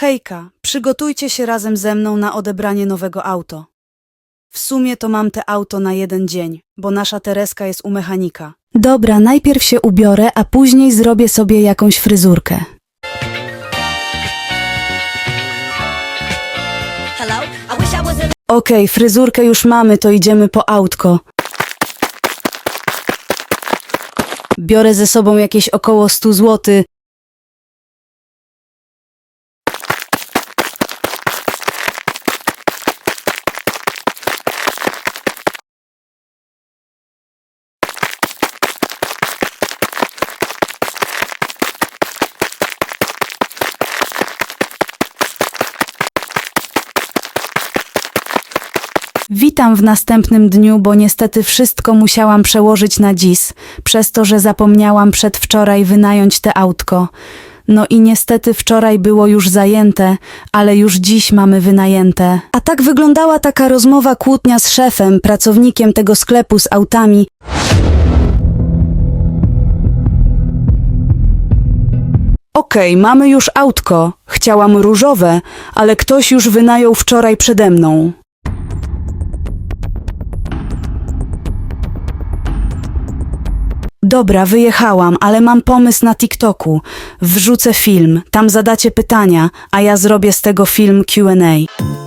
Hejka, przygotujcie się razem ze mną na odebranie nowego auto. W sumie to mam te auto na jeden dzień, bo nasza Tereska jest u mechanika. Dobra, najpierw się ubiorę, a później zrobię sobie jakąś fryzurkę. Okej, fryzurkę już mamy, to idziemy po autko. Biorę ze sobą jakieś około 100 zł. Witam w następnym dniu, bo niestety wszystko musiałam przełożyć na dziś, przez to, że zapomniałam przedwczoraj wynająć te autko. No i niestety wczoraj było już zajęte, ale już dziś mamy wynajęte. A tak wyglądała taka rozmowa kłótnia z szefem, pracownikiem tego sklepu z autami. Okej, mamy już autko. Chciałam różowe, ale ktoś już wynajął wczoraj przede mną. Dobra, wyjechałam, ale mam pomysł na TikToku. Wrzucę film, tam zadacie pytania, a ja zrobię z tego film QA.